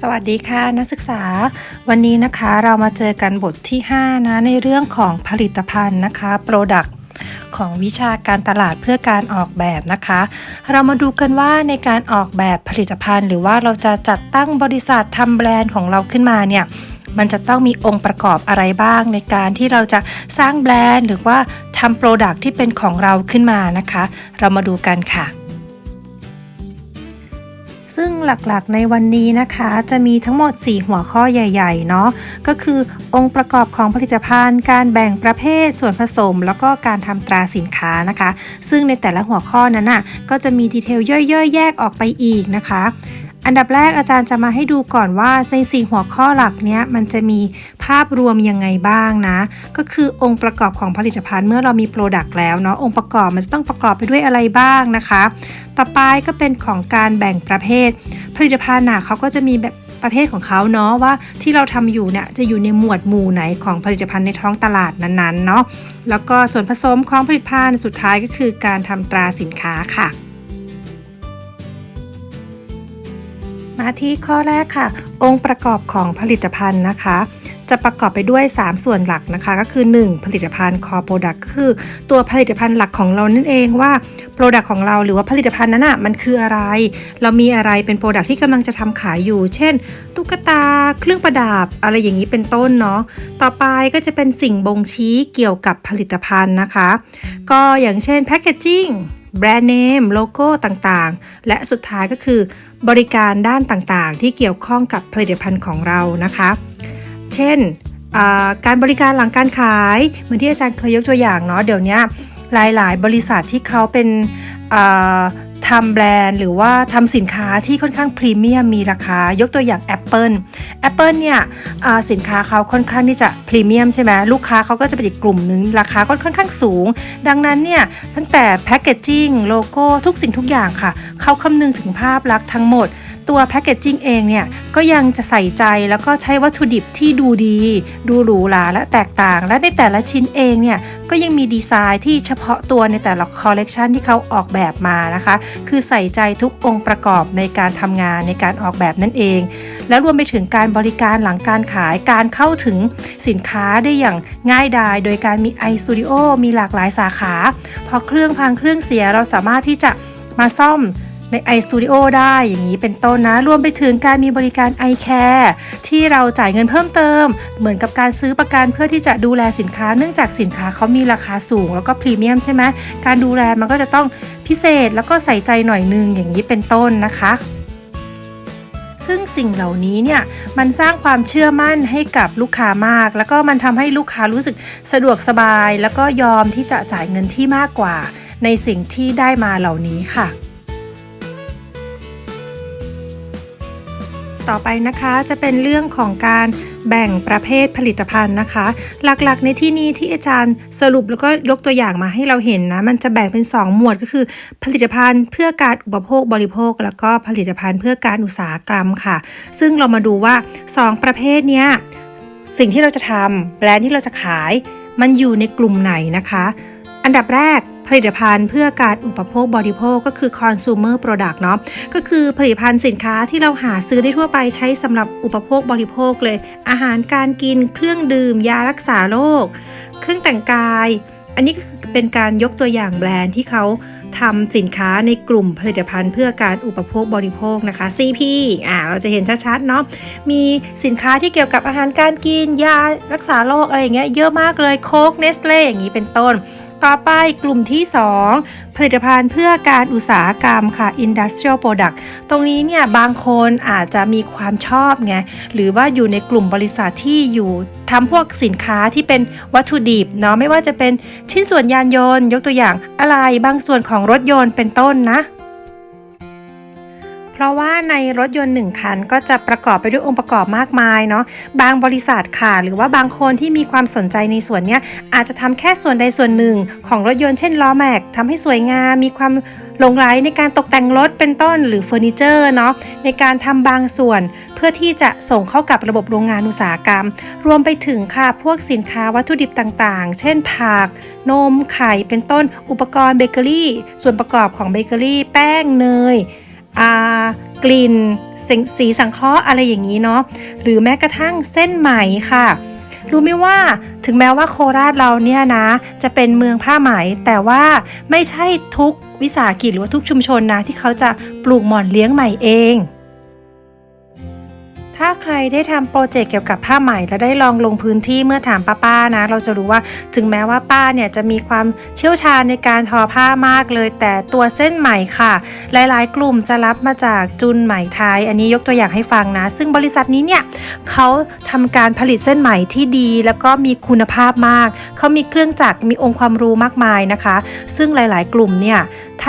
สวัสดีค่ะนักศึกษา วันนี้นะคะเรามาเจอกันบทที่ 5 นะ ในเรื่องของผลิตภัณฑ์นะคะ Product ของวิชาการตลาดเพื่อการออกแบบนะคะ เรามาดูกันว่าในการออกแบบผลิตภัณฑ์ หรือว่าเราจะจัดตั้งบริษัททำแบรนด์ของเราขึ้นมาเนี่ยมันจะต้องมีองค์ประกอบอะไรบ้างในการที่เราจะสร้างแบรนด์ หรือว่าทำโปรดักที่เป็นของเราขึ้นมานะคะ เรามาดูกันค่ะ ซึ่งหลักๆในวันนี้นะคะจะมีทั้งหมด 4 หัวข้อใหญ่ๆเนาะก็คือองค์ประกอบของผลิตภัณฑ์ การแบ่งประเภทส่วนผสม แล้วก็การทำตราสินค้านะคะ ซึ่งในแต่ละหัวข้อนั้นน่ะก็จะมีดีเทลย่อยๆ แยกออกไปอีกนะคะ อันดับแรกอาจารย์จะมาให้ดูก่อนว่าในสี่หัวข้อหลักเนี้ยมันจะมีภาพรวมยังไงบ้างนะ ก็คือองค์ประกอบของผลิตภัณฑ์เมื่อเรามีโปรดักต์แล้วเนาะองค์ประกอบมันจะต้องประกอบไปด้วยอะไรบ้างนะคะ ต่อไปก็เป็นของการแบ่งประเภท ผลิตภัณฑ์น่ะเขาก็จะมีแบบประเภทของเขาเนาะว่าที่เราทำอยู่เนี่ยจะอยู่ในหมวดหมู่ไหนของผลิตภัณฑ์ในท้องตลาดนั้นๆเนาะแล้วก็ส่วนผสมของผลิตภัณฑ์สุดท้ายก็คือการทำตราสินค้าค่ะาที่ข้อแรกค่ะ องค์ประกอบของผลิตภัณฑ์นะคะ จะประกอบไปด้วย 3 ส่วนหลักนะคะ ก็คือ 1. ผลิตภัณฑ์ core product ก็คือ ตัวผลิตภัณฑ์หลักของเรานั่นเองว่า product ของเราหรือว่าผลิตภัณฑ์นั้นอะมันคืออะไร เรามีอะไรเป็น product ที่กำลังจะทำขายอยู่ เช่น ตุ๊กตา เครื่องประดับ อะไรอย่างนี้เป็นต้นเนาะต่อไปก็จะเป็นสิ่งบ่งชี้เกี่ยวกับผลิตภัณฑ์นะคะ ก็อย่างเช่น packaging แบรนด์เนมโลโก้ต่างๆ และสุดท้ายก็คือ บริการด้านต่างๆ ที่เกี่ยวข้องกับผลิตภัณฑ์ของเรานะคะ เช่นการบริการหลังการขาย เหมือนที่อาจารย์เคยยกตัวอย่างเนาะเดี๋ยวนี้หลายๆ บริษัทที่เขาเป็น ทำแบรนด์หรือว่าทำสินค้าที่ค่อนข้างพรีเมียมมีราคายกตัวอย่าง Apple Apple เนี่ยสินค้าเขาค่อนข้างที่จะพรีเมียมใช่ไหมลูกค้าเขาก็จะเป็นอีกกลุ่มหนึงราคาก็ค่อนข้างสูง ดังนั้นเนี่ยตั้งแต่แพคเกจจิ้งโลโก้ทุกสิ่งทุกอย่างค่ะเขาคำนึงถึงภาพลักษณ์ทั้งหมด ตัวแพ c เกจจิ้งเองเนี่ยก็ยังจะใส่ใจแล้วก็ใช้วัตถุดิบที่ดูดี ดูหรูหราและแตกต่าง และในแต่ละชิ้นเองเนี่ยก็ยังมีดีไซน์ที่เฉพาะตัวในแต่ละคอลเลกชันที่เขาออกแบบมานะคะ คือใส่ใจทุกองค์ประกอบในการทำงานในการออกแบบนั่นเอง แล้วรวมไปถึงการบริการหลังการขายการเข้าถึงสินค้าได้อย่างง่ายดาย โดยการมี iStudio มีหลากหลายสาขา พอเครื่องพังเครื่องเสียเราสามารถที่จะมาซ่อม ใน iStudio ได้อย่างนี้เป็นต้นนะ รวมไปถึงการมีบริการ iCare ที่เราจ่ายเงินเพิ่มเติม เหมือนกับการซื้อประกันเพื่อที่จะดูแลสินค้า เนื่องจากสินค้าเขามีราคาสูง แล้วก็พรีเมียมใช่ไหมการดูแลมันก็จะต้องพิเศษแล้วก็ใส่ใจหน่อยนึงอย่างนี้เป็นต้นนะคะซึ่งสิ่งเหล่านี้เนี่ยมันสร้างความเชื่อมั่นให้กับลูกค้ามาก แล้วก็มันทำให้ลูกค้ารู้สึกสะดวกสบาย แล้วก็ยอมที่จะจ่ายเงินที่มากกว่า ในสิ่งที่ได้มาเหล่านี้ค่ะ ต่อไปนะคะจะเป็นเรื่องของการแบ่งประเภทผลิตภัณฑ์นะคะ หลักๆ ในที่นี้ที่อาจารย์สรุปแล้วก็ยกตัวอย่างมาให้เราเห็นนะ มันจะแบ่งเป็น 2 หมวดก็คือ ผลิตภัณฑ์เพื่อการอุปโภคบริโภค แล้วก็ผลิตภัณฑ์เพื่อการอุตสาหกรรมค่ะ ซึ่งเรามาดูว่า 2 ประเภทเนี้ยสิ่งที่เราจะทำแบรนด์ที่เราจะขาย มันอยู่ในกลุ่มไหนนะคะ อันดับแรก ผลิตภัณฑ์เพื่อการอุปโภคบริโภคก็คือ consumer product เนาะก็คือผลิตภัณฑ์สินค้าที่เราหาซื้อได้ทั่วไปใช้สำหรับอุปโภคบริโภคเลย อาหารการกินเครื่องดื่ม ยารักษาโรคเครื่องแต่งกาย อันนี้ก็คือเป็นการยกตัวอย่างแบรนด์ที่เขาทำสินค้าในกลุ่มผลิตภัณฑ์เพื่อการอุปโภคบริโภคนะคะ CP อ่าเราจะเห็นชัดๆเนาะมีสินค้าที่เกี่ยวกับอาหารการกิน ยารักษาโรคอะไรอย่างเงี้ยเยอะมากเลยโค้กเนสเล่อย่างนี้เป็นต้น ต่อไปกลุ่มที่ 2 ผลิตภัณฑ์เพื่อการอุตสาหกรรมค่ะ industrial product ตรงนี้เนี่ยบางคนอาจจะมีความชอบไง หรือว่าอยู่ในกลุ่มบริษัทที่อยู่ทำพวกสินค้าที่เป็นวัตถุดิบเนาะไม่ว่าจะเป็นชิ้นส่วนยานยนต์ ยกตัวอย่างอะไรบางส่วนของรถยนต์เป็นต้นนะ เพราะว่าในรถยนต์หนึ่งคันก็จะประกอบไปด้วยองค์ประกอบมากมายเนาะบางบริษัทค่ะ หรือว่าบางคนที่มีความสนใจในส่วนเนี้ยอาจจะทำแค่ส่วนใดส่วนหนึ่ง ของรถยนต์เช่นล้อแม็กทำให้สวยงามมีความหลงไหลในการตกแต่งรถเป็นต้นหรือเฟอร์นิเจอร์เนาะในการทำบางส่วนเพื่อที่จะส่งเข้ากับระบบโรงงานอุตสาหกรรม รวมไปถึงค่ะพวกสินค้าวัตถุดิบต่างๆ เช่นผัก นมไข่เป็นต้นอุปกรณ์เบเกอรี่ ส่วนประกอบของเบเกอรี่ แป้งเนย กลิ่นสีสีสังเคราะห์อะไรอย่างนี้เนาะหรือแม้กระทั่งเส้นไหมค่ะ รู้ไหมว่าถึงแม้ว่าโคราชเราเนี่ยนะ จะเป็นเมืองผ้าไหม แต่ว่าไม่ใช่ทุกวิสาหกิจหรือว่าทุกชุมชนนะที่เขาจะปลูกหมอนเลี้ยงไหมเอง ถ้าใครได้ทำโปรเจกต์เกี่ยวกับผ้าไหมและได้ลองลงพื้นที่เมื่อถามป้าๆนะ เราจะรู้ว่าถึงแม้ว่าป้าเนี่ยจะมีความเชี่ยวชาญในการทอผ้ามากเลย แต่ตัวเส้นไหมค่ะ หลายๆ กลุ่มจะรับมาจากจุนไหมไทย อันนี้ยกตัวอย่างให้ฟังนะ ซึ่งบริษัทนี้เนี่ยเขาทำการผลิตเส้นไหมที่ดี แล้วก็มีคุณภาพมาก เขามีเครื่องจักรมีองค์ความรู้มากมายนะคะ ซึ่งหลาย ๆ กลุ่มเนี่ย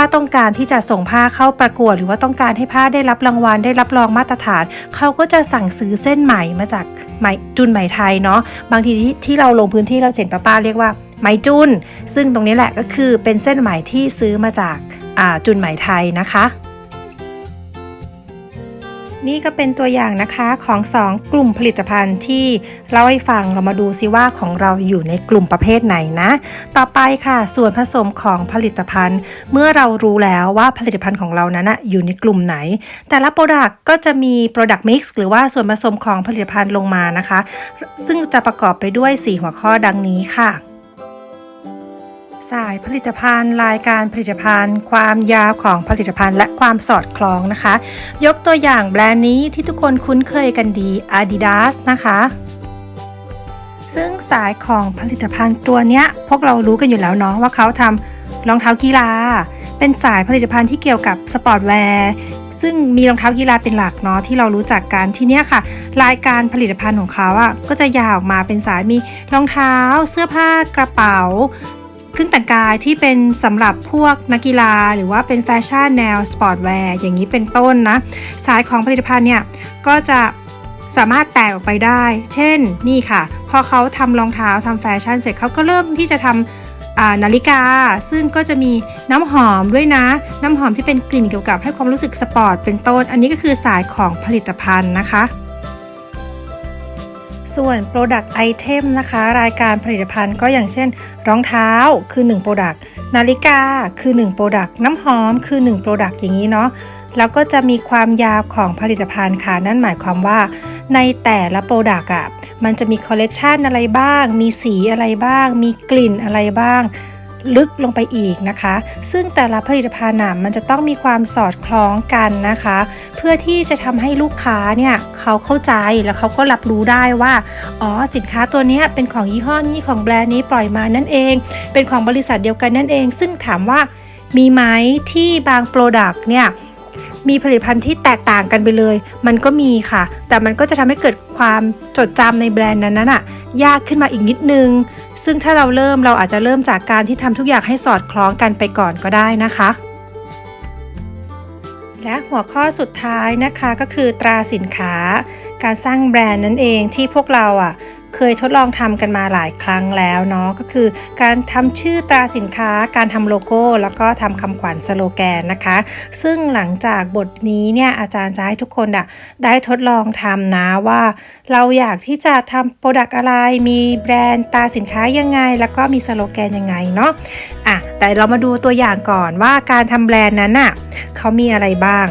ถ้าต้องการที่จะส่งผ้าเข้าประกวด หรือว่าต้องการให้ผ้าได้รับรางวัลได้รับรองมาตรฐาน เขาก็จะสั่งซื้อเส้นไหมมาจากไหมจุนไหมไทยเนาะบางทีที่ที่เราลงพื้นที่เราเห็นป้าๆเรียกว่าไหมจุนซึ่งตรงนี้แหละก็คือเป็นเส้นไหมที่ซื้อมาจากอ่าจุนไหมไทยนะคะ นี่ก็เป็นตัวอย่างนะคะของ 2 กลุ่มผลิตภัณฑ์ที่เล่าให้ฟังเรามาดูซิว่าของเราอยู่ในกลุ่มประเภทไหนนะ ต่อไปค่ะ ส่วนผสมของผลิตภัณฑ์ เมื่อเรารู้แล้วว่าผลิตภัณฑ์ของเรานั้นนะอยู่ในกลุ่มไหน แต่ละโปรดักก็จะมี Product Mix หรือว่าส่วนผสมของผลิตภัณฑ์ลงมานะคะ ซึ่งจะประกอบไปด้วย 4 หัวข้อดังนี้ค่ะ สายผลิตภัณฑ์รายการผลิตภัณฑ์ ความยาวของผลิตภัณฑ์ และความสอดคล้องนะคะ ยกตัวอย่างแบรนด์นี้ที่ทุกคนคุ้นเคยกันดี Adidas นะคะ ซึ่งสายของผลิตภัณฑ์ตัวเนี้ยพวกเรารู้กันอยู่แล้วเนาะว่าเขาทำรองเท้ากีฬา เป็นสายผลิตภัณฑ์ที่เกี่ยวกับสปอร์ตแวร์ซึ่งมีรองเท้ากีฬาเป็นหลักเนาะที่เรารู้จักกันที่เนี้ยค่ะ รายการผลิตภัณฑ์ของเขาอะ่ะก็จะยาวออกมาเป็นสายมีรองเท้า เสื้อผ้ากระเป๋า เครื่องแต่งกายที่เป็นสำหรับพวกนักกีฬา หรือว่าเป็นแฟชั่นแนวสปอร์ตแวร์อย่างนี้เป็นต้นนะสายของผลิตภัณฑ์เนี่ยก็จะสามารถแตกออกไปได้ เช่นนี่ค่ะ พอเขาทำรองเท้าทำแฟชั่นเสร็จเขาก็เริ่มที่จะทำนาฬิกา ซึ่งก็จะมีน้ำหอมด้วยนะ น้ำหอมที่เป็นกลิ่นเกี่ยวกับให้ความรู้สึกสปอร์ตเป็นต้น อันนี้ก็คือสายของผลิตภัณฑ์นะคะ ส่วน Product Item นะคะ รายการผลิตภัณฑ์ก็อย่างเช่น รองเท้าคือ 1 Product นาฬิกาคือ 1 Product น้ำหอมคือ 1 Product อย่างนี้เนาะแล้วก็จะมีความยาวของผลิตภัณฑ์ค่ะ นั่นหมายความว่าในแต่ละ Product อะ่ะมันจะมีคอลเลกชันอะไรบ้าง มีสีอะไรบ้าง มีกลิ่นอะไรบ้าง ลึกลงไปอีกนะคะ ซึ่งแต่ละผลิตภัณฑ์มันจะต้องมีความสอดคล้องกันนะคะ เพื่อที่จะทำให้ลูกค้าเนี่ยเขาเข้าใจแล้วเขาก็รับรู้ได้ว่าอ๋อสินค้าตัวนี้เป็นของยี่ห้อนี้ของแบรนด์นี้ปล่อยมานั่นเอง เป็นของบริษัทเดียวกันนั่นเอง ซึ่งถามว่ามีไหมที่บางโปรดักต์เนี่ยมีผลิตภัณฑ์ที่แตกต่างกันไปเลย มันก็มีค่ะ แต่มันก็จะทำให้เกิดความจดจำในแบรนด์นั้นๆอะยากขึ้นมาอีกนิดนึง ซึ่งถ้าเราเริ่มเราอาจจะเริ่มจากการที่ทำทุกอย่างให้สอดคล้องกันไปก่อนก็ได้นะคะ และหัวข้อสุดท้ายนะคะก็คือตราสินค้า การสร้างแบรนด์นั่นเองที่พวกเราอะ เคยทดลองทำกันมาหลายครั้งแล้วเนาะก็คือ การทำชื่อตราสินค้า การทำโลโก้ แล้วก็ทำคำขวัญสโลแกนนะคะ ซึ่งหลังจากบทนี้เนี่ยอาจารย์จะให้ทุกคนอะได้ทดลองทำนะว่า เราอยากที่จะทำโปรดักต์อะไร มีแบรนด์ตราสินค้ายังไง แล้วก็มีสโลแกนยังไงเนาะอะแต่เรามาดูตัวอย่างก่อนว่าการทำแบรนด์นั้นอะเขามีอะไรบ้าง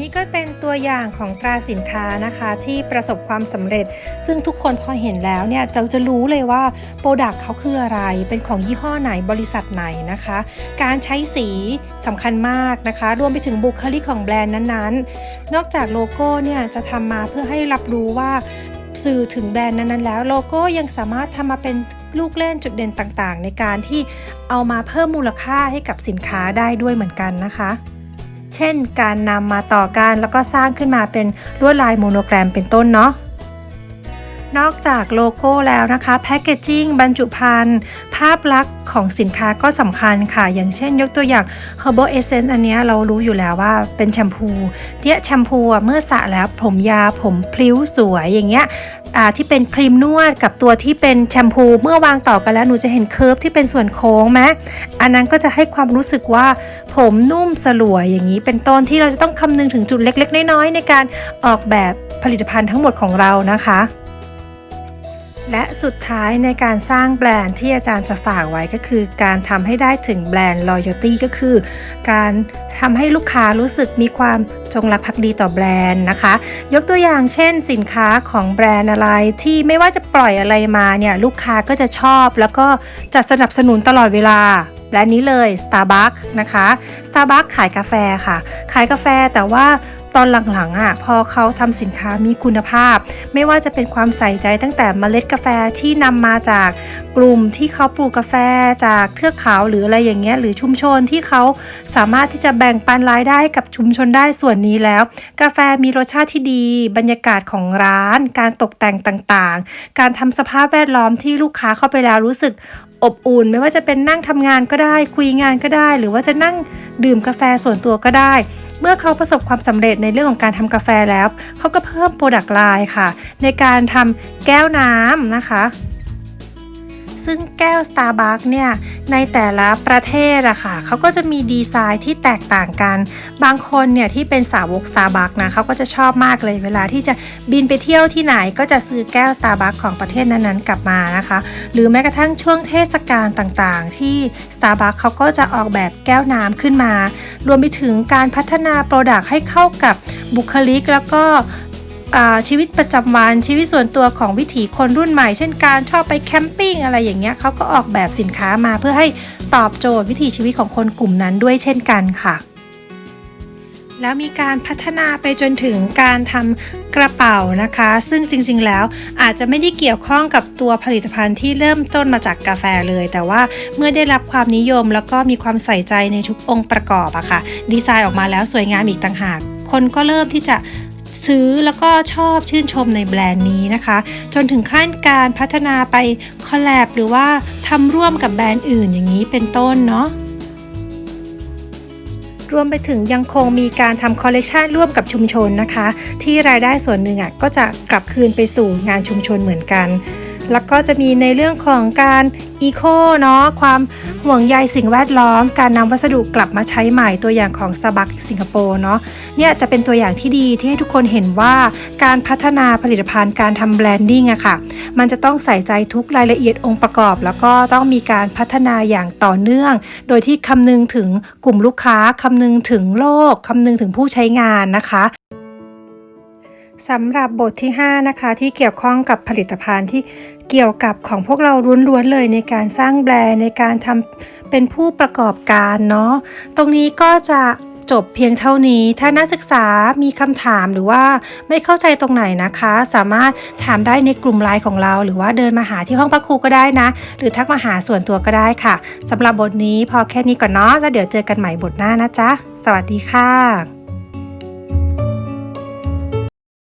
นี่ก็เป็นตัวอย่างของตราสินค้านะคะที่ประสบความสำเร็จ ซึ่งทุกคนพอเห็นแล้วเนี่ยจะจะรู้เลยว่าโปรดักต์เขาคืออะไร เป็นของยี่ห้อไหนบริษัทไหนนะคะ การใช้สีสำคัญมากนะคะ รวมไปถึงบุคลิกของแบรนด์นั้นๆ นอกจากโลโก้เนี่ยจะทำมาเพื่อให้รับรู้ว่าสื่อถึงแบรนด์นั้นๆแล้วโลโก้ยังสามารถทำมาเป็นลูกเล่นจุดเด่นต่างๆ ในการที่เอามาเพิ่มมูลค่าให้กับสินค้าได้ด้วยเหมือนกันนะคะ เช่น การนำมาต่อกันแล้วก็สร้างขึ้นมาเป็นลวดลายโมโนแกรมเป็นต้นเนาะ นอกจากโลโก้แล้วนะคะแพคเกจจิ้งบรรจุภัณฑ์ภาพลักษณ์ของสินค้าก็สำคัญค่ะ อย่างเช่นยกตัวอย่าง Herbal Essence อันนี้เรารู้อยู่แล้วว่าเป็นแชมพูเนี่ยแชมพูเมื่อสระแล้วผมยาวผมพลิ้วสวยอย่างเงี้ยที่เป็นครีมนวดกับตัวที่เป็นแชมพูเมื่อวางต่อกันแล้วหนูจะเห็นเคิร์ฟที่เป็นส่วนโค้งไหมอันนั้นก็จะให้ความรู้สึกว่าผมนุ่มสลวยอย่างนี้ เป็นต้นที่เราจะต้องคำนึงถึงจุดเล็ก ๆ น้อยๆในการออกแบบผลิตภัณฑ์ทั้งหมดของเรานะคะ และสุดท้ายในการสร้างแบรนด์ที่อาจารย์จะฝากไว้ก็คือ การทำให้ได้ถึงแบรนด์ loyalty ก็คือ การทำให้ลูกค้ารู้สึกมีความจงรักภักดีต่อแบรนด์นะคะ ยกตัวอย่างเช่นสินค้าของแบรนด์อะไรที่ไม่ว่าจะปล่อยอะไรมาเนี่ยลูกค้าก็จะชอบ แล้วก็จะสนับสนุนตลอดเวลาและนี้เลย Starbucks นะคะ Starbucks ขายกาแฟค่ะ ขายกาแฟแต่ว่า ตอนหลังๆอะพอเขาทำสินค้ามีคุณภาพ ไม่ว่าจะเป็นความใส่ใจตั้งแต่เมล็ดกาแฟที่นำมาจากกลุ่มที่เขาปลูกกาแฟจากเทือกเขาหรืออะไรอย่างเงี้ยหรือชุมชนที่เขาสามารถที่จะแบ่งปันรายได้กับชุมชนได้ส่วนนี้แล้ว กาแฟมีรสชาติที่ดี บรรยากาศของร้าน การตกแต่งต่างๆ การทำสภาพแวดล้อมที่ลูกค้าเข้าไปแล้วรู้สึก อบอุ่น ไม่ว่าจะเป็นนั่งทำงานก็ได้คุยงานก็ได้ หรือว่าจะนั่งดื่มกาแฟส่วนตัวก็ได้ เมื่อเขาประสบความสำเร็จในเรื่องของการทำกาแฟแล้ว เขาก็เพิ่มโปรดักต์ไลน์ค่ะ ในการทำแก้วน้ำนะคะ ซึ่งแก้ว Starbucks เนี่ยในแต่ละประเทศอะค่ะเขาก็จะมีดีไซน์ที่แตกต่างกัน บางคนเนี่ยที่เป็นสาวก Starbucks นะเขาก็จะชอบมากเลยเวลาที่จะบินไปเที่ยวที่ไหนก็จะซื้อแก้ว Starbucks ของประเทศนั้นๆกลับมานะคะ หรือแม้กระทั่งช่วงเทศกาลต่างๆ ที่ Starbucks เขาก็จะออกแบบแก้วน้ำขึ้นมา รวมไปถึงการพัฒนาโปรดักต์ให้เข้ากับบุคลิกแล้วก็ ชีวิตประจำวันชีวิตส่วนตัวของวิถีคนรุ่นใหม่ เช่นการชอบไปแคมปิ้งอะไรอย่างเงี้ยเขาก็ออกแบบสินค้ามาเพื่อให้ตอบโจทย์วิถีชีวิตของคนกลุ่มนั้นด้วยเช่นกันค่ะ แล้วมีการพัฒนาไปจนถึงการทำกระเป๋านะคะ ซึ่งจริงๆแล้วอาจจะไม่ได้เกี่ยวข้องกับตัวผลิตภัณฑ์ที่เริ่มต้นมาจากกาแฟเลย แต่ว่าเมื่อได้รับความนิยมแล้วก็มีความใส่ใจในทุกองค์ประกอบอะค่ะ ดีไซน์ออกมาแล้วสวยงามอีกต่างหาก คนก็เริ่มที่จะ ซื้อแล้วก็ชอบชื่นชมในแบรนด์นี้นะคะ จนถึงขั้นการพัฒนาไปคอลแลบหรือว่าทำร่วมกับแบรนด์อื่นอย่างนี้เป็นต้นเนาะรวมไปถึงยังคงมีการทำคอลเลกชันร่วมกับชุมชนนะคะ ที่รายได้ส่วนหนึ่งอะก็จะกลับคืนไปสู่งานชุมชนเหมือนกัน แล้วก็จะมีในเรื่องของการอีโคเนาะความห่วงใยสิ่งแวดล้อม การนำวัสดุกลับมาใช้ใหม่ตัวอย่างของสบักสิงคโปร์เนาะเนี่ยจะเป็นตัวอย่างที่ดีที่ให้ทุกคนเห็นว่าการพัฒนาผลิตภัณฑ์การทำแบรนดิ้งอะค่ะ มันจะต้องใส่ใจทุกรายละเอียดองค์ประกอบ แล้วก็ต้องมีการพัฒนาอย่างต่อเนื่อง โดยที่คำนึงถึงกลุ่มลูกค้าคำนึงถึงโลกคำนึงถึงผู้ใช้งานนะคะ สำหรับบทที่ 5 นะคะที่เกี่ยวข้องกับผลิตภัณฑ์ที่เกี่ยวกับของพวกเราล้วนๆเลยในการสร้างแบรนด์ในการทำเป็นผู้ประกอบการเนาะตรงนี้ก็จะจบเพียงเท่านี้ถ้านักศึกษามีคำถามหรือว่าไม่เข้าใจตรงไหนนะคะ สามารถถามได้ในกลุ่มไลน์ของเรา หรือว่าเดินมาหาที่ห้องพักครูก็ได้นะ หรือทักมาหาส่วนตัวก็ได้ค่ะสำหรับบทนี้พอแค่นี้ก่อนเนาะแล้วเดี๋ยวเจอกันใหม่บทหน้านะจ๊ะสวัสดีค่ะ